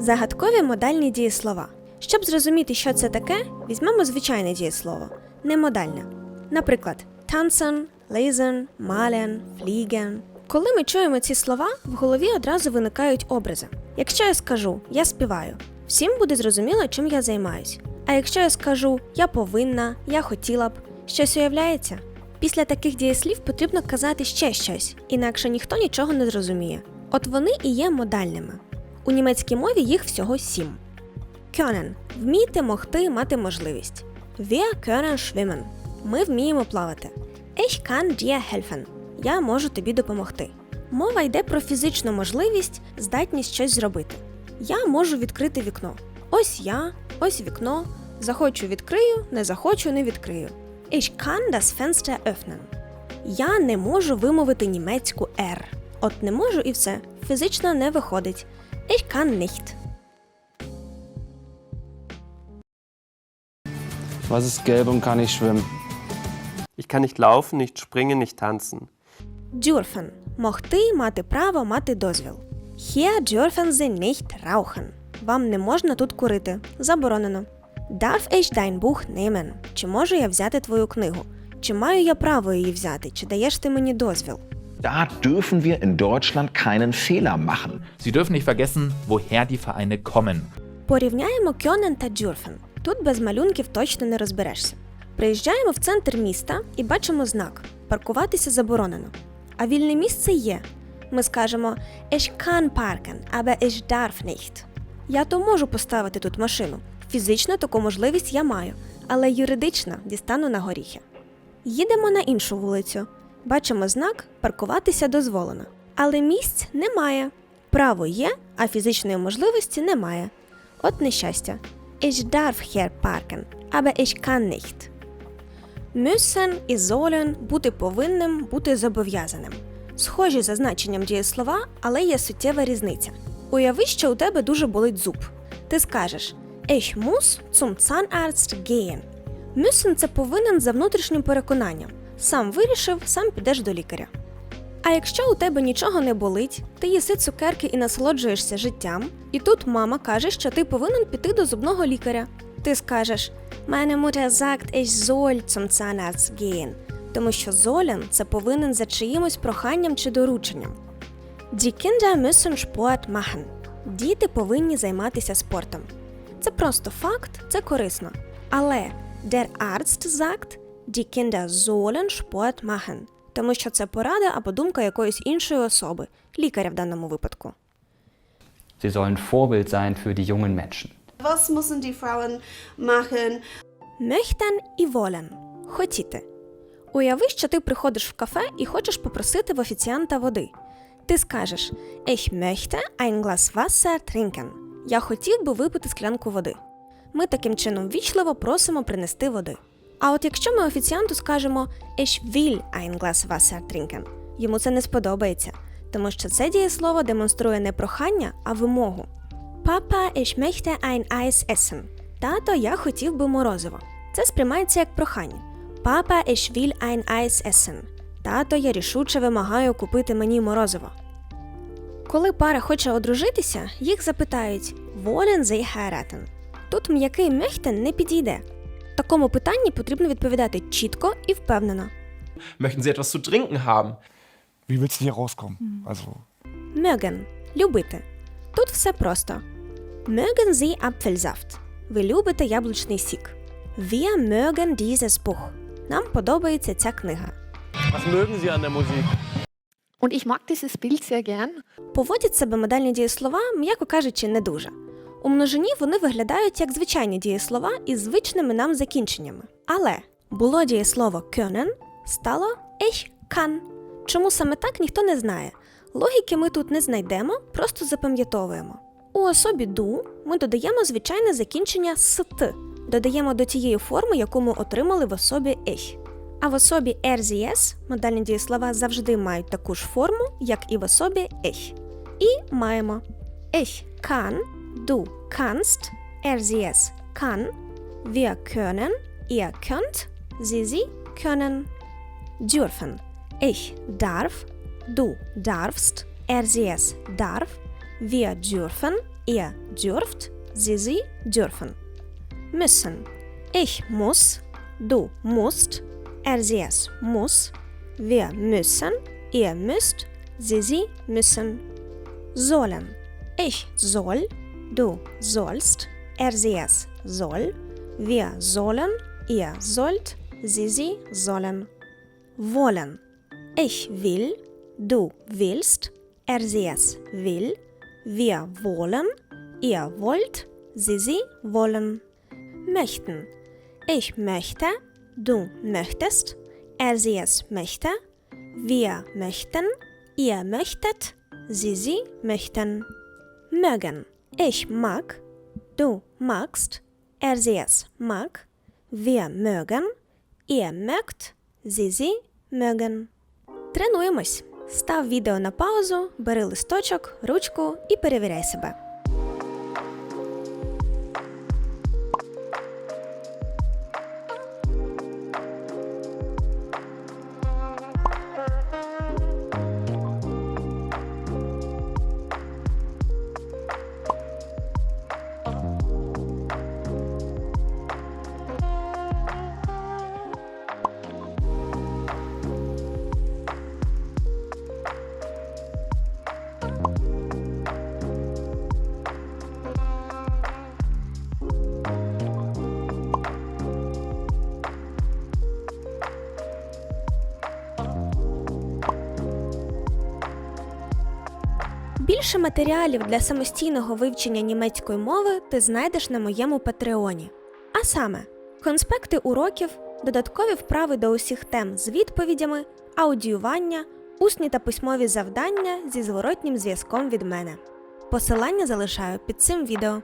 Загадкові модальні дієслова. Щоб зрозуміти, що це таке, візьмемо звичайне дієслово, немодальне. Наприклад, tanzen, lesen, malen, fliegen. Коли ми чуємо ці слова, в голові одразу виникають образи. Якщо я скажу я співаю, всім буде зрозуміло, чим я займаюсь. А якщо я скажу я повинна, я хотіла б, щось уявляється. Після таких дієслів потрібно казати ще щось, інакше ніхто нічого не зрозуміє. От вони і є модальними. У німецькій мові їх всього сім. Können – вміти, могти, мати можливість. Wir können schwimmen – ми вміємо плавати. Ich kann dir helfen – я можу тобі допомогти. Мова йде про фізичну можливість, здатність щось зробити. Я можу відкрити вікно. Ось я, ось вікно. Захочу відкрию, не захочу не відкрию. Ich kann das Fenster öffnen. Я не можу вимовити німецьку R. От не можу і все. Фізично не виходить. Ich kann nicht. Was ist gelb und kann nicht schwimmen? Ich kann nicht laufen, nicht springen, nicht tanzen. Dürfen – могти, мати право, мати дозвіл. Hier dürfen Sie nicht rauchen. Вам не можна тут курити. Заборонено. Darf ich dein Buch nehmen? Чи можу я взяти твою книгу? Чи маю я право її взяти? Чи даєш ти мені дозвіл? Da dürfen wir in Deutschland keinen Fehler machen. Sie dürfen nicht vergessen, woher die Vereine kommen. Порівняємо Кьонен та Дюрфен. Тут без малюнків точно не розберешся. Приїжджаємо в центр міста і бачимо знак паркуватися заборонено. А вільне місце є. Ми скажемо Ich kann parken, aber ich darf nicht. Я то можу поставити тут машину. Фізично таку можливість я маю, але юридично дістану на горіхи. Їдемо на іншу вулицю. Бачимо знак паркуватися дозволено. Але місць немає. Право є, а фізичної можливості немає. От нещастя. Ich darf hier parken, aber ich kann nicht. Müssen і sollen – бути повинним, бути зобов'язаним. Схожі за значенням дієслова, але є суттєва різниця. Уяви, що у тебе дуже болить зуб. Ти скажеш Ich muss zum Zahnarzt gehen. Müssen – це повинен за внутрішнім переконанням. Сам вирішив, сам підеш до лікаря. А якщо у тебе нічого не болить, ти їси цукерки і насолоджуєшся життям, і тут мама каже, що ти повинен піти до зубного лікаря. Ти скажеш Meine Mutter sagt, ich soll zum Zahnarzt тому що золен це повинен за чиїмось проханням чи дорученням. Die müssen Sport machen. Діти повинні займатися спортом. Це просто факт, це корисно. Але der Arzt sagt, die Kinder sollen Sport machen, тому що це порада або думка якоїсь іншої особи, лікаря в даному випадку. Sie sollen Vorbild sein für die jungen Menschen. Was müssen die Frauen machen? Möchten і wollen – хотіти. Уяви, що ти приходиш в кафе і хочеш попросити в офіціанта води. Ти скажеш Ich möchte ein Glas Wasser trinken. Я хотів би випити склянку води. Ми таким чином вічливо просимо принести води. А от якщо ми офіціанту скажемо Ich will ein Glas Wasser trinken, йому це не сподобається, тому що це дієслово демонструє не прохання, а вимогу. Папа, ich möchte ein Eis essen. Тато, я хотів би морозиво. Це сприймається як прохання. Папа, ich will ein Eis essen. Тато, я рішуче вимагаю купити мені морозиво. Коли пара хоче одружитися, їх запитають Wollen Sie heiraten? Тут м'який möchten не підійде. Такому питанні потрібно відповідати чітко і впевнено. Möchten Sie etwas zu trinken haben? Wie willst du hier rauskommen? Also, Mögen – любити. Тут все просто. Mögen Sie Apfelsaft? Ви любите яблучний сік. Wir mögen dieses Buch. Нам подобається ця книга. Was mögen Sie an der Musik? Und ich mag dieses Bild sehr gern. Поводять себе модальні дієслова, м'яко кажучи, не дуже. У множині вони виглядають як звичайні дієслова із звичними нам закінченнями. Але було дієслово können, стало ich kann. Чому саме так ніхто не знає. Логіки ми тут не знайдемо, просто запам'ятовуємо. У особі ду ми додаємо звичайне закінчення с т, додаємо до тієї форми, яку ми отримали в особі ich. А в особі RZS модальні дієслова завжди мають таку ж форму, як і в особі ich. І маємо Ich kann, du kannst, RZS kann, wir können, ihr könnt, sie, sie können. Dürfen. Ich darf, du darfst, RZS darf, wir dürfen, ihr dürft, Sie, sie dürfen. Müssen. Ich muss, du musst, er, sie, es muss, wir müssen, ihr müsst, sie, sie müssen. Sollen. Ich soll, du sollst, er, sie, es soll, wir sollen, ihr sollt, sie, sie sollen. Wollen. Ich will, du willst, er, sie, es will, wir wollen, ihr wollt, sie, sie wollen. Möchten. Ich möchte, du möchtest, er, sie, es möchte, wir möchten, ihr möchtet, sie, sie möchten. Mögen. Ich mag, du magst, er, sie, es mag, wir mögen, ihr mögt, sie, sie mögen. Тренуємось. Став відео на паузу, бери листочок, ручку і перевіряй себе. Більше матеріалів для самостійного вивчення німецької мови ти знайдеш на моєму патреоні. А саме конспекти уроків, додаткові вправи до усіх тем з відповідями, аудіювання, усні та письмові завдання зі зворотнім зв'язком від мене. Посилання залишаю під цим відео.